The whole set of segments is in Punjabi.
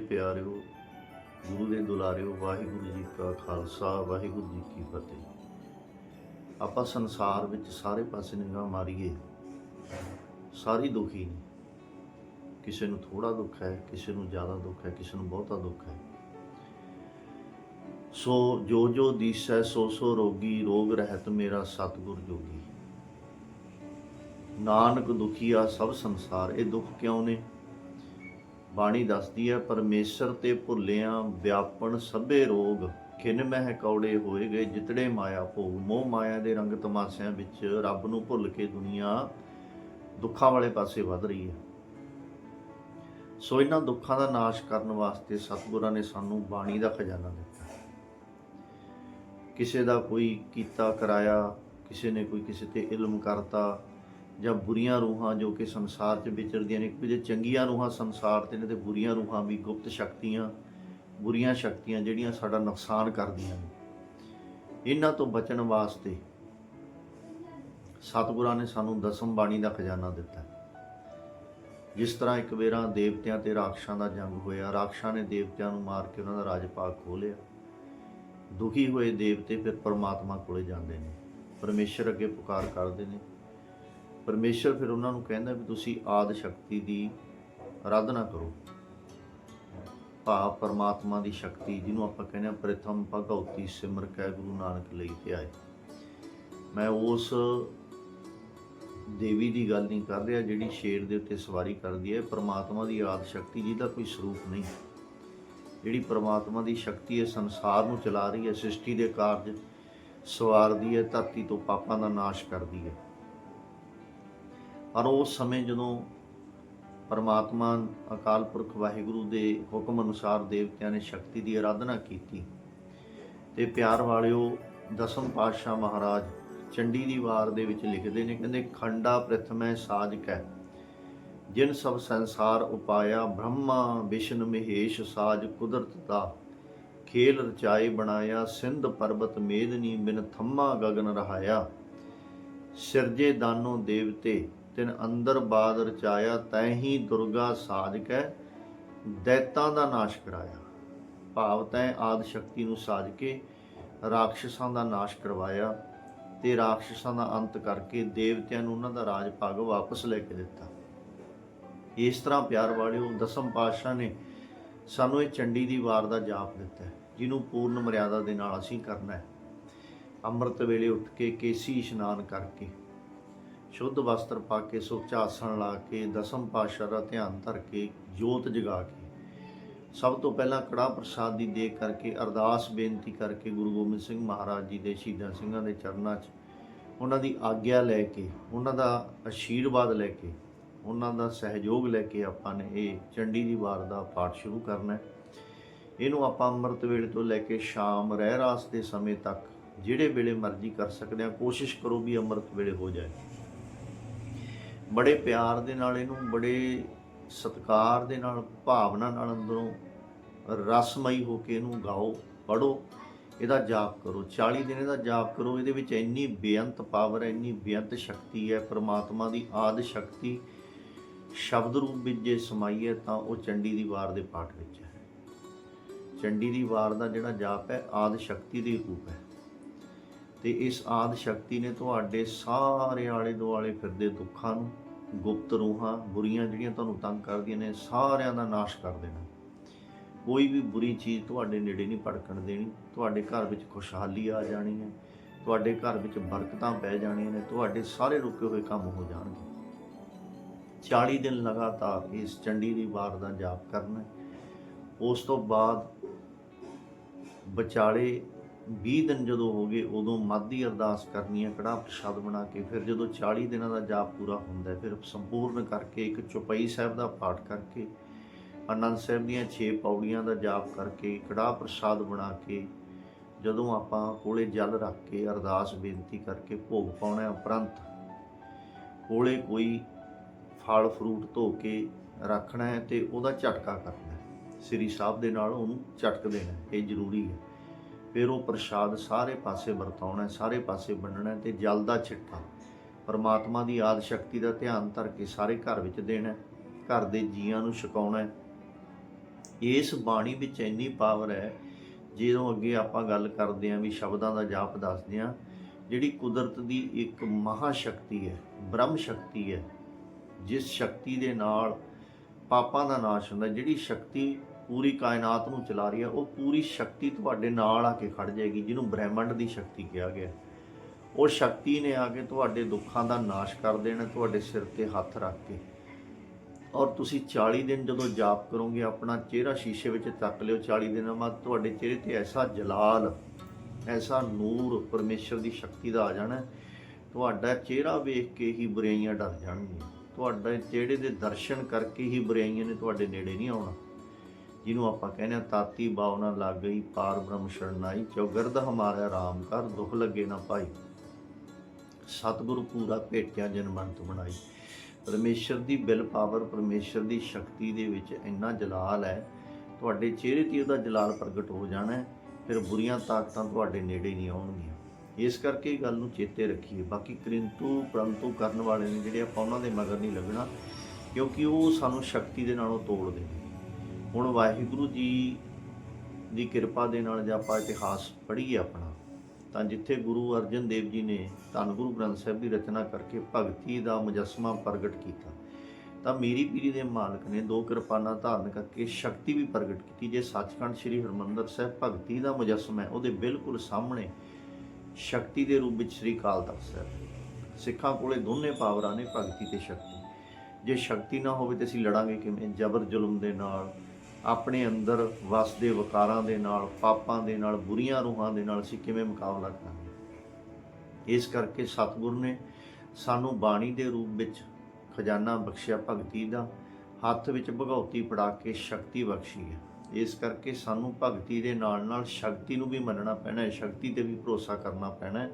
ਪਿਆਰਿਓ ਗੁਰੂ ਦੇ ਦੁਲਾਰਿਓ, ਵਾਹਿਗੁਰੂ ਜੀ ਕਾ ਖਾਲਸਾ, ਵਾਹਿਗੁਰੂ ਜੀ ਕੀ ਫਤਿਹ। ਆਪਾਂ ਸੰਸਾਰ ਵਿੱਚ ਸਾਰੇ ਪਾਸੇ ਨਿਗਾਹ ਮਾਰੀਏ, ਸਾਰੀ ਦੁਖੀ ਨੇ ਕਿਸੇ ਨੂੰ ਥੋੜਾ ਦੁੱਖ ਹੈ, ਕਿਸੇ ਨੂੰ ਜ਼ਿਆਦਾ ਦੁੱਖ ਹੈ, ਕਿਸੇ ਨੂੰ ਬਹੁਤਾ ਦੁੱਖ ਹੈ। ਸੋ ਜੋ ਜੋ ਦੀਸੈ, ਸੋ ਸੋ ਰੋਗੀ, ਰੋਗ ਰਹਿਤ ਮੇਰਾ ਸਤਿਗੁਰ ਜੋਗੀ। ਨਾਨਕ ਦੁਖੀਆ ਸਭ ਸੰਸਾਰ, ਇਹ ਦੁੱਖ ਕਿਉਂ ਨੇ? ਬਾਣੀ ਦੱਸਦੀ ਹੈ, ਪਰਮੇਸ਼ਰ ਤੇ ਭੁੱਲਿਆਂ ਵਿਆਪਣ ਸਭੇ ਰੋਗ, ਖਿਨ ਮਹਿ ਕੌੜੇ ਹੋਏ ਗਏ, ਜਿਤੜੇ ਮਾਇਆ ਭੋਗ। ਮੋਹ ਮਾਇਆ ਦੇ ਰੰਗ ਤਮਾਸ਼ਿਆਂ ਵਿੱਚ ਰੱਬ ਨੂੰ ਭੁੱਲ ਕੇ ਦੁਨੀਆ ਦੁੱਖਾਂ ਵਾਲੇ ਪਾਸੇ ਵੱਧ ਰਹੀ ਹੈ। ਸੋ ਇਹਨਾਂ ਦੁੱਖਾਂ ਦਾ ਨਾਸ਼ ਕਰਨ ਵਾਸਤੇ ਸਤਿਗੁਰਾਂ ਨੇ ਸਾਨੂੰ ਬਾਣੀ ਦਾ ਖਜ਼ਾਨਾ ਦਿੱਤਾ। ਕਿਸੇ ਦਾ ਕੋਈ ਕੀਤਾ, ਕਰਾਇਆ, ਕਿਸੇ ਨੇ ਕੋਈ ਕਿਸੇ ਤੇ ਇਲਮ ਕਰਤਾ ਜਾਂ ਬੁਰੀਆਂ ਰੂਹਾਂ ਜੋ ਕਿ ਸੰਸਾਰ 'ਚ ਵਿਚਰਦੀਆਂ ਨੇ ਕੁਝ ਚੰਗੀਆਂ ਰੂਹਾਂ ਸੰਸਾਰ ਤੇ ਨੇ ਤੇ ਬੁਰੀਆਂ ਰੂਹਾਂ ਵੀ ਗੁਪਤ ਸ਼ਕਤੀਆਂ, ਬੁਰੀਆਂ ਸ਼ਕਤੀਆਂ ਜਿਹੜੀਆਂ ਸਾਡਾ ਨੁਕਸਾਨ ਕਰਦੀਆਂ ਨੇ। ਇਹਨਾਂ ਤੋਂ ਬਚਣ ਵਾਸਤੇ ਸਤਿਗੁਰਾਂ ਨੇ ਸਾਨੂੰ ਦਸਮ ਬਾਣੀ ਦਾ ਖਜ਼ਾਨਾ ਦਿੱਤਾ। ਜਿਸ ਤਰ੍ਹਾਂ ਇੱਕ ਵੇਰਾ ਦੇਵਤਿਆਂ ਤੇ ਰਾਖਸ਼ਾਂ ਦਾ ਜੰਗ ਹੋਇਆ, ਰਾਖਸ਼ਾਂ ਨੇ ਦੇਵਤਿਆਂ ਨੂੰ ਮਾਰ ਕੇ ਉਹਨਾਂ ਦਾ ਰਾਜ ਭਾਗ ਖੋਹ ਲਿਆ। ਦੁਖੀ ਹੋਏ ਦੇਵਤੇ ਫਿਰ ਪਰਮਾਤਮਾ ਕੋਲੇ ਜਾਂਦੇ ਨੇ, ਪਰਮੇਸ਼ਰ ਅੱਗੇ ਪੁਕਾਰ ਕਰਦੇ ਨੇ। ਪਰਮੇਸ਼ਰ ਫਿਰ ਉਹਨਾਂ ਨੂੰ ਕਹਿੰਦਾ ਵੀ ਤੁਸੀਂ ਆਦ ਸ਼ਕਤੀ ਦੀ ਆਰਾਧਨਾ ਕਰੋ। ਭਾਵ ਪਰਮਾਤਮਾ ਦੀ ਸ਼ਕਤੀ ਜਿਹਨੂੰ ਆਪਾਂ ਕਹਿੰਦੇ ਆ ਪ੍ਰਥਮ ਭਗਉਤੀ ਸਿਮਰ ਕੈ ਗੁਰੂ ਨਾਨਕ ਲਈ ਤੇ ਆਏ। ਮੈਂ ਉਸ ਦੇਵੀ ਦੀ ਗੱਲ ਨਹੀਂ ਕਰ ਰਿਹਾ ਜਿਹੜੀ ਸ਼ੇਰ ਦੇ ਉੱਤੇ ਸਵਾਰੀ ਕਰਦੀ ਹੈ। ਪਰਮਾਤਮਾ ਦੀ ਆਦ ਸ਼ਕਤੀ ਜਿਹਦਾ ਕੋਈ ਸਰੂਪ ਨਹੀਂ। ਜਿਹੜੀ ਪਰਮਾਤਮਾ ਦੀ ਸ਼ਕਤੀ ਹੈ, ਸੰਸਾਰ ਨੂੰ ਚਲਾ ਰਹੀ ਹੈ, ਸ੍ਰਿਸ਼ਟੀ ਦੇ ਕਾਰਜ ਸਵਾਰਦੀ ਹੈ, ਧਰਤੀ ਤੋਂ ਪਾਪਾਂ ਦਾ ਨਾਸ਼ ਕਰਦੀ ਹੈ। ਪਰ ਉਸ ਸਮੇਂ ਜਦੋਂ ਪਰਮਾਤਮਾ, ਅਕਾਲ ਪੁਰਖ ਵਾਹਿਗੁਰੂ ਦੇ ਹੁਕਮ ਅਨੁਸਾਰ ਦੇਵਤਿਆਂ ਨੇ ਸ਼ਕਤੀ ਦੀ ਆਰਾਧਨਾ ਕੀਤੀ ਤੇ ਪਿਆਰ ਵਾਲਿਓ, ਦਸਮ ਪਾਤਸ਼ਾਹ ਮਹਾਰਾਜ ਚੰਡੀ ਦੀ ਵਾਰ ਦੇ ਵਿੱਚ ਲਿਖਦੇ ਨੇ, ਕਹਿੰਦੇ, ਖੰਡਾ ਪ੍ਰਥਮੈ ਸਾਜ ਕੈ ਜਿਨ ਸਭ ਸੰਸਾਰ ਉਪਾਇਆ, ਬ੍ਰਹਮਾ ਵਿਸ਼ਨ ਮਹੇਸ਼ ਸਾਜ ਕੁਦਰਤ ਦਾ, ਖੇਲ ਰਚਾਏ ਬਣਾਇਆ, ਸਿੰਧ ਪਰਬਤ ਮੇਦਨੀ ਬਿਨ ਥੰਮਾ ਗਗਨ ਰਹਾਇਆ, ਸਿਰਜੇ ਦਾਨੋ ਦੇਵਤੇ ਤਿਨ ਅੰਦਰ ਬਾਦ ਰਚਾਇਆ, ਤੈ ਹੀ ਦੁਰਗਾ ਸਾਜ ਕੈ, ਦੈਤਾਂ ਦਾ ਨਾਸ਼ ਕਰਾਇਆ। ਭਾਵ ਤੈ ਆਦ ਸ਼ਕਤੀ ਨੂੰ ਸਾਜ ਕੇ ਰਾਖਸ਼ਾਂ ਦਾ ਨਾਸ਼ ਕਰਵਾਇਆ ਤੇ ਰਾਖਸ਼ਾਂ ਦਾ ਅੰਤ ਕਰਕੇ ਦੇਵਤਿਆਂ ਨੂੰ ਉਹਨਾਂ ਦਾ ਰਾਜ ਭਾਗ ਵਾਪਸ ਲੈ ਕੇ ਦਿੱਤਾ। ਇਸ ਤਰ੍ਹਾਂ ਪਿਆਰ ਵਾਲਿਓ, ਦਸਮ ਪਾਤਸ਼ਾਹ ਨੇ ਸਾਨੂੰ ਇਹ ਚੰਡੀ ਦੀ ਵਾਰ ਦਾ ਜਾਪ ਦਿੱਤਾ ਹੈ, ਜਿਹਨੂੰ ਪੂਰਨ ਮਰਿਆਦਾ ਦੇ ਨਾਲ ਅਸੀਂ ਕਰਨਾ ਹੈ। ਅੰਮ੍ਰਿਤ ਵੇਲੇ ਉੱਠ ਕੇ ਕੇਸੀ ਇਸ਼ਨਾਨ ਕਰਕੇ ਸ਼ੁੱਧ ਵਸਤਰ ਪਾ ਕੇ ਸੁੱਚ ਆਸਣ ਲਾ ਕੇ, ਦਸਮ ਪਾਤਸ਼ਾਹ ਦਾ ਧਿਆਨ ਧਰ ਕੇ, ਜੋਤ ਜਗਾ ਕੇ। ਸਭ ਤੋਂ ਪਹਿਲਾਂ ਕੜਾ ਪ੍ਰਸਾਦ ਦੀ ਦੇਖ ਕਰਕੇ, ਅਰਦਾਸ ਬੇਨਤੀ ਕਰਕੇ ਗੁਰੂ ਗੋਬਿੰਦ ਸਿੰਘ ਮਹਾਰਾਜ ਜੀ ਦੇ ਸ਼ਹੀਦਾਂ ਸਿੰਘਾਂ ਦੇ ਚਰਨਾਂ 'ਚ ਉਹਨਾਂ ਦੀ ਆਗਿਆ ਲੈ ਕੇ, ਉਹਨਾਂ ਦਾ ਅਸ਼ੀਰਵਾਦ ਲੈ ਕੇ, ਉਹਨਾਂ ਦਾ ਸਹਿਯੋਗ ਲੈ ਕੇ ਆਪਾਂ ਨੇ ਇਹ ਚੰਡੀ ਦੀ ਵਾਰ ਦਾ ਪਾਠ ਸ਼ੁਰੂ ਕਰਨਾ ਹੈ। ਇਹਨੂੰ ਆਪਾਂ ਅੰਮ੍ਰਿਤ ਵੇਲੇ ਤੋਂ ਲੈ ਕੇ ਸ਼ਾਮ ਰਹਿ ਰਾਸ ਦੇ ਸਮੇਂ ਤੱਕ, ਜਿਹੜੇ ਵੇਲੇ ਮਰਜ਼ੀ ਕਰ ਸਕਦੇ ਆ ਕੋਸ਼ਿਸ਼ ਕਰੋ ਵੀ ਅੰਮ੍ਰਿਤ ਵੇਲੇ ਹੋ ਜਾਏ। ਬੜੇ ਪਿਆਰ ਦੇ ਨਾਲ ਇਹਨੂੰ, ਬੜੇ ਸਤਿਕਾਰ ਦੇ ਨਾਲ, ਭਾਵਨਾ ਨਾਲ ਅੰਦਰੋਂ ਰਸਮਈ ਹੋ ਕੇ ਇਹਨੂੰ ਗਾਓ ਪੜੋ ਇਹਦਾ ਜਾਪ ਕਰੋ। 40 ਦਿਨ ਇਹਦਾ ਜਾਪ ਕਰੋ, ਇਹਦੇ ਵਿੱਚ ਇੰਨੀ ਬੇਅੰਤ ਪਾਵਰ ਹੈ, ਇੰਨੀ ਬੇਅੰਤ ਸ਼ਕਤੀ ਹੈ, ਪ੍ਰਮਾਤਮਾ ਦੀ ਆਦ ਸ਼ਕਤੀ, ਸ਼ਬਦ ਰੂਪ ਵਿੱਚ ਜੇ ਸਮਾਈ ਹੈ ਤਾਂ ਉਹ ਚੰਡੀ ਦੀ ਵਾਰ ਦੇ ਪਾਠ ਵਿੱਚ ਹੈ। ਚੰਡੀ ਦੀ ਵਾਰ ਦਾ ਜਿਹੜਾ ਜਾਪ ਹੈ, ਆਦ ਸ਼ਕਤੀ ਦੇ ਰੂਪ ਹੈ। ਤੇ ਇਸ ਆਦ ਸ਼ਕਤੀ ਨੇ ਤੁਹਾਡੇ ਸਾਰੇ ਆਲੇ ਦੁਆਲੇ ਫਿਰਦੇ ਦੁੱਖਾਂ ਨੂੰ, ਗੁਪਤ ਰੂਹਾਂ, ਬੁਰੀਆਂ ਜਿਹੜੀਆਂ ਤੁਹਾਨੂੰ ਤੰਗ ਕਰਦੀਆਂ ਨੇ, ਸਾਰਿਆਂ ਦਾ ਨਾਸ਼ ਕਰ ਦੇਣਾ। ਕੋਈ ਵੀ ਬੁਰੀ ਚੀਜ਼ ਤੁਹਾਡੇ ਨੇੜੇ ਨਹੀਂ ਭੜਕਣ ਦੇਣੀ। ਤੁਹਾਡੇ ਘਰ ਵਿੱਚ ਖੁਸ਼ਹਾਲੀ ਆ ਜਾਣੀ ਹੈ। ਤੁਹਾਡੇ ਘਰ ਵਿੱਚ ਬਰਕਤਾਂ ਪੈ ਜਾਣੀਆਂ ਨੇ। ਤੁਹਾਡੇ ਸਾਰੇ ਰੁਕੇ ਹੋਏ ਕੰਮ ਹੋ ਜਾਣਗੇ। 40 ਦਿਨ ਲਗਾਤਾਰ ਇਸ ਚੰਡੀ ਦੀ ਵਾਰ ਦਾ ਜਾਪ ਕਰਨਾ ਉਸ ਤੋਂ ਬਾਅਦ ਵਿਚਾਲੇ 20 ਦਿਨ ਜਦੋਂ ਹੋ ਗਏ, ਉਦੋਂ ਮਾਦੀ ਅਰਦਾਸ ਕਰਨੀ ਹੈ ਕੜਾ ਪ੍ਰਸ਼ਾਦ ਬਣਾ ਕੇ, ਫਿਰ ਜਦੋਂ 40 ਦਿਨਾਂ ਦਾ ਜਾਪ ਪੂਰਾ ਹੁੰਦਾ, ਫਿਰ ਸੰਪੂਰਨ ਕਰਕੇ ਇੱਕ ਚੁਪਈ ਸਾਹਿਬ ਦਾ ਪਾਠ ਕਰਕੇ ਆਨੰਦ ਸਾਹਿਬ ਦੀਆਂ 6 ਪੌੜੀਆਂ ਦਾ ਜਾਪ ਕਰਕੇ ਕੜਾ ਪ੍ਰਸ਼ਾਦ ਬਣਾ ਕੇ, ਜਦੋਂ ਆਪਾਂ ਕੋਲੇ ਜਲ ਰੱਖ ਕੇ ਅਰਦਾਸ ਬੇਨਤੀ ਕਰਕੇ ਭੋਗ ਪਾਉਣਾ ਉਪਰੰਤ, ਕੋਲੇ ਕੋਈ ਫਲ ਫਰੂਟ ਧੋ ਕੇ ਰੱਖਣਾ ਹੈ ਤੇ ਉਹਦਾ ਝਟਕਾ ਕਰਨਾ ਹੈ। ਸ੍ਰੀ ਸਾਹਿਬ ਦੇ ਨਾਲ ਉਹਨੂੰ ਝਟਕ ਦੇਣਾ ਇਹ ਜ਼ਰੂਰੀ ਹੈ। ਫਿਰ ਉਹ ਪ੍ਰਸ਼ਾਦ ਸਾਰੇ ਪਾਸੇ ਵਰਤਾਉਣਾ ਸਾਰੇ ਪਾਸੇ ਵੰਡਣਾ ਹੈ ਤੇ ਜਲ ਦਾ ਛਿੱਟਾ ਪਰਮਾਤਮਾ ਦੀ ਆਦ ਸ਼ਕਤੀ ਦਾ ਧਿਆਨ ਧਰ ਕੇ ਸਾਰੇ ਘਰ ਵਿੱਚ ਦੇਣਾ ਘਰ ਦੇ ਜੀਆਂ ਨੂੰ ਛਕਾਉਣਾ ਇਸ ਬਾਣੀ ਵਿੱਚ ਇੰਨੀ ਪਾਵਰ ਹੈ, ਜਦੋਂ ਅੱਗੇ ਆਪਾਂ ਗੱਲ ਕਰਦੇ ਆਂ ਵੀ ਸ਼ਬਦਾਂ ਦਾ ਜਾਪ ਦੱਸਦੇ ਆਂ ਜਿਹੜੀ ਕੁਦਰਤ ਦੀ ਇੱਕ ਮਹਾ ਸ਼ਕਤੀ ਹੈ, ਬ੍ਰਹਮ ਸ਼ਕਤੀ ਹੈ, ਜਿਸ ਸ਼ਕਤੀ ਦੇ ਨਾਲ ਪਾਪਾਂ ਦਾ ਨਾਸ਼ ਹੁੰਦਾ, ਜਿਹੜੀ ਸ਼ਕਤੀ ਪੂਰੀ ਕਾਇਨਾਤ ਨੂੰ ਚਲਾ ਰਹੀ ਹੈ, ਉਹ ਪੂਰੀ ਸ਼ਕਤੀ ਤੁਹਾਡੇ ਨਾਲ ਆ ਕੇ ਖੜ ਜਾਏਗੀ, ਜਿਹਨੂੰ ਬ੍ਰਹਿਮੰਡ ਦੀ ਸ਼ਕਤੀ ਕਿਹਾ ਗਿਆ ਉਹ ਸ਼ਕਤੀ ਨੇ ਆ ਕੇ ਤੁਹਾਡੇ ਦੁੱਖਾਂ ਦਾ ਨਾਸ਼ ਕਰ ਦੇਣਾ, ਤੁਹਾਡੇ ਸਿਰ ਤੇ ਹੱਥ ਰੱਖ ਕੇ। ਔਰ ਤੁਸੀਂ 40 ਦਿਨ ਜਦੋਂ ਜਾਪ ਕਰੋਗੇ, ਆਪਣਾ ਚਿਹਰਾ ਸ਼ੀਸ਼ੇ ਵਿੱਚ ਤੱਕ ਲਿਓ 40 ਦਿਨਾਂ ਬਾਅਦ ਤੁਹਾਡੇ ਚਿਹਰੇ ਤੇ ਐਸਾ ਜਲਾਲ, ਐਸਾ ਨੂਰ ਪਰਮੇਸ਼ਰ ਦੀ ਸ਼ਕਤੀ ਦਾ ਆ ਜਾਣਾ ਤੁਹਾਡਾ ਚਿਹਰਾ ਵੇਖ ਕੇ ਹੀ ਬੁਰਾਈਆਂ ਡਰ ਜਾਣਗੀਆਂ। ਤੁਹਾਡੇ ਚਿਹਰੇ ਦੇ ਦਰਸ਼ਨ ਕਰਕੇ ਹੀ ਬੁਰਾਈਆਂ ਨੇ ਤੁਹਾਡੇ ਨੇੜੇ ਨਹੀਂ ਆਉਣਾ। ਜਿਹਨੂੰ ਆਪਾਂ ਕਹਿੰਦੇ ਆ ਤਾਤੀ ਬਾਵਨਾ ਲੱਗ ਗਈ ਪਾਰ ਬ੍ਰਹਮ ਸ਼ਰਨਾਈ ਚੌਗਿਰਦ ਹਮਾਰਾ ਰਾਮ ਕਰ, ਦੁੱਖ ਲੱਗੇ ਨਾ ਭਾਈ। ਸਤਿਗੁਰੂ ਪੂਰਾ ਭੇਟਿਆ ਜਨਮੰਤ ਬਣਾਈ। ਪਰਮੇਸ਼ਰ ਦੀ ਬਿਲ ਪਾਵਰ, ਪਰਮੇਸ਼ਰ ਦੀ ਸ਼ਕਤੀ ਦੇ ਵਿੱਚ ਇੰਨਾ ਜਲਾਲ ਹੈ। ਤੁਹਾਡੇ ਚਿਹਰੇ ਤੇ ਉਹਦਾ ਜਲਾਲ ਪ੍ਰਗਟ ਹੋ ਜਾਣਾ ਹੈ, ਫਿਰ ਬੁਰੀਆਂ ਤਾਕਤਾਂ ਤੁਹਾਡੇ ਨੇੜੇ ਨਹੀਂ ਆਉਣਗੀਆਂ। ਇਸ ਕਰਕੇ ਇਹ ਗੱਲ ਨੂੰ ਚੇਤੇ ਰੱਖੀਏ। ਬਾਕੀ ਕਿੰਤੂ ਪਰੰਤੂ ਕਰਨ ਵਾਲੇ ਨੇ ਜਿਹੜੇ ਆਪਾਂ ਉਹਨਾਂ ਦੇ ਮਗਰ ਨਹੀਂ ਲੱਗਣਾ, ਕਿਉਂਕਿ ਉਹ ਸਾਨੂੰ ਸ਼ਕਤੀ ਦੇ ਨਾਲੋਂ ਤੋੜਦੇ ਨੇ ਹੁਣ ਵਾਹਿਗੁਰੂ ਜੀ ਦੀ ਕਿਰਪਾ ਦੇ ਨਾਲ ਜੇ ਆਪਾਂ ਇਤਿਹਾਸ ਪੜ੍ਹੀਏ ਆਪਣਾ, ਤਾਂ ਜਿੱਥੇ ਗੁਰੂ ਅਰਜਨ ਦੇਵ ਜੀ ਨੇ ਧੰਨ ਗੁਰੂ ਗ੍ਰੰਥ ਸਾਹਿਬ ਦੀ ਰਚਨਾ ਕਰਕੇ ਭਗਤੀ ਦਾ ਮੁਜਸਮਾ ਪ੍ਰਗਟ ਕੀਤਾ, ਤਾਂ ਮੀਰੀ ਪੀਰੀ ਦੇ ਮਾਲਕ ਨੇ ਦੋ ਕਿਰਪਾਨਾਂ ਧਾਰਨ ਕਰਕੇ ਸ਼ਕਤੀ ਵੀ ਪ੍ਰਗਟ ਕੀਤੀ, ਜੇ ਸੱਚਖੰਡ ਸ੍ਰੀ ਹਰਮੰਦਰ ਸਾਹਿਬ ਭਗਤੀ ਦਾ ਮੁਜਸਮਾ ਹੈ, ਉਹਦੇ ਬਿਲਕੁਲ ਸਾਹਮਣੇ ਸ਼ਕਤੀ ਦੇ ਰੂਪ ਵਿੱਚ ਸ੍ਰੀ ਅਕਾਲ ਤਖਤ ਸਾਹਿਬ। ਸਿੱਖਾਂ ਕੋਲੇ ਦੋਨੇ ਪਾਵਰਾਂ ਨੇ ਭਗਤੀ ਤੇ ਸ਼ਕਤੀ। ਜੇ ਸ਼ਕਤੀ ਨਾ ਹੋਵੇ ਤੇ ਅਸੀਂ ਲੜਾਂਗੇ ਕਿਵੇਂ? ਜ਼ਬਰ ਜ਼ੁਲਮ ਦੇ ਨਾਲ ਆਪਣੇ ਅੰਦਰ ਵਸਦੇ ਵਿਕਾਰਾਂ ਦੇ ਨਾਲ, ਪਾਪਾਂ ਦੇ ਨਾਲ, ਬੁਰੀਆਂ ਰੂਹਾਂ ਦੇ ਨਾਲ ਅਸੀਂ ਕਿਵੇਂ ਮੁਕਾਬਲਾ ਕਰਾਂਗੇ? ਇਸ ਕਰਕੇ ਸਤਿਗੁਰ ਨੇ ਸਾਨੂੰ ਬਾਣੀ ਦੇ ਰੂਪ ਵਿੱਚ ਖਜ਼ਾਨਾ ਬਖਸ਼ਿਆ, ਭਗਤੀ ਦਾ, ਹੱਥ ਵਿੱਚ ਭਗਉਤੀ ਪੜਾ ਕੇ ਸ਼ਕਤੀ ਬਖਸ਼ੀ ਹੈ। ਇਸ ਕਰਕੇ ਸਾਨੂੰ ਭਗਤੀ ਦੇ ਨਾਲ ਨਾਲ ਸ਼ਕਤੀ ਨੂੰ ਵੀ ਮੰਨਣਾ ਪੈਣਾ ਹੈ, ਸ਼ਕਤੀ ਤੇ ਵੀ ਭਰੋਸਾ ਕਰਨਾ ਪੈਣਾ ਹੈ,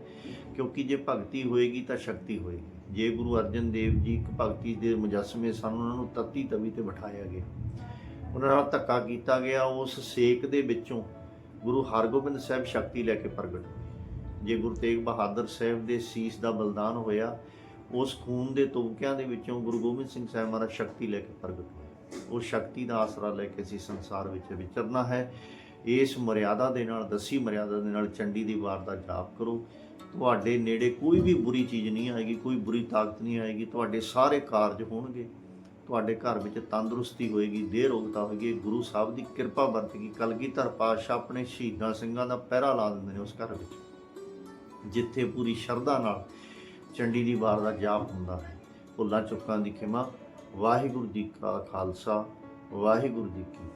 ਕਿਉਂਕਿ ਜੇ ਭਗਤੀ ਹੋਏਗੀ ਤਾਂ ਸ਼ਕਤੀ ਹੋਏਗੀ। ਜੇ ਗੁਰੂ ਅਰਜਨ ਦੇਵ ਜੀ ਇੱਕ ਭਗਤੀ ਦੇ ਮੁਜਸਮੇ ਸਾਨੂੰ, ਉਹਨਾਂ ਨੂੰ ਤਤੀ ਤਵੀ ਤੇ ਬਿਠਾਇਆ ਗਿਆ। ਉਹਨਾਂ ਨਾਲ ਧੱਕਾ ਕੀਤਾ ਗਿਆ, ਉਸ ਸੇਕ ਦੇ ਵਿੱਚੋਂ ਗੁਰੂ ਹਰਗੋਬਿੰਦ ਸਾਹਿਬ ਸ਼ਕਤੀ ਲੈ ਕੇ ਪ੍ਰਗਟ ਹੋਏ। ਜੇ ਗੁਰੂ ਤੇਗ ਬਹਾਦਰ ਸਾਹਿਬ ਦੇ ਸੀਸ ਦਾ ਬਲਿਦਾਨ ਹੋਇਆ, ਉਸ ਖੂਨ ਦੇ ਤੁਬਕਿਆਂ ਦੇ ਵਿੱਚੋਂ ਗੁਰੂ ਗੋਬਿੰਦ ਸਿੰਘ ਸਾਹਿਬ ਮਹਾਰਾਜ ਸ਼ਕਤੀ ਲੈ ਕੇ ਪ੍ਰਗਟ ਹੋਏ। ਉਹ ਸ਼ਕਤੀ ਦਾ ਆਸਰਾ ਲੈ ਕੇ ਅਸੀਂ ਸੰਸਾਰ ਵਿੱਚ ਵਿਚਰਨਾ ਹੈ। ਇਸ ਮਰਿਆਦਾ ਦੇ ਨਾਲ, ਦਸੀ ਮਰਿਆਦਾ ਦੇ ਨਾਲ ਚੰਡੀ ਦੀ ਵਾਰ ਦਾ ਜਾਪ ਕਰੋ। ਤੁਹਾਡੇ ਨੇੜੇ ਕੋਈ ਵੀ ਬੁਰੀ ਚੀਜ਼ ਨਹੀਂ ਆਏਗੀ, ਕੋਈ ਬੁਰੀ ਤਾਕਤ ਨਹੀਂ ਆਏਗੀ, ਤੁਹਾਡੇ ਸਾਰੇ ਕਾਰਜ ਹੋਣਗੇ। ਤੁਹਾਡੇ ਘਰ ਵਿੱਚ ਤੰਦਰੁਸਤੀ ਹੋਏਗੀ ਦੇਹ ਰੋਗਤਾ ਹੋਏਗੀ, ਗੁਰੂ ਸਾਹਿਬ ਦੀ ਕਿਰਪਾ ਵਰਤੇਗੀ, ਕਲਗੀਧਰ ਪਾਤਸ਼ਾਹ ਆਪਣੇ ਸ਼ਹੀਦਾਂ ਸਿੰਘਾਂ ਦਾ ਪਹਿਰਾ ਲਾ ਦਿੰਦੇ ਨੇ ਉਸ ਘਰ ਵਿੱਚ, ਜਿੱਥੇ ਪੂਰੀ ਸ਼ਰਧਾ ਨਾਲ ਚੰਡੀ ਦੀ ਵਾਰ ਦਾ ਜਾਪ ਹੁੰਦਾ ਹੈ। ਭੁੱਲਾਂ ਚੁੱਕਾਂ ਦੀ ਖਿਮਾ, ਵਾਹਿਗੁਰੂ ਜੀ ਕਾ ਖਾਲਸਾ, ਵਾਹਿਗੁਰੂ ਜੀ ਕੀ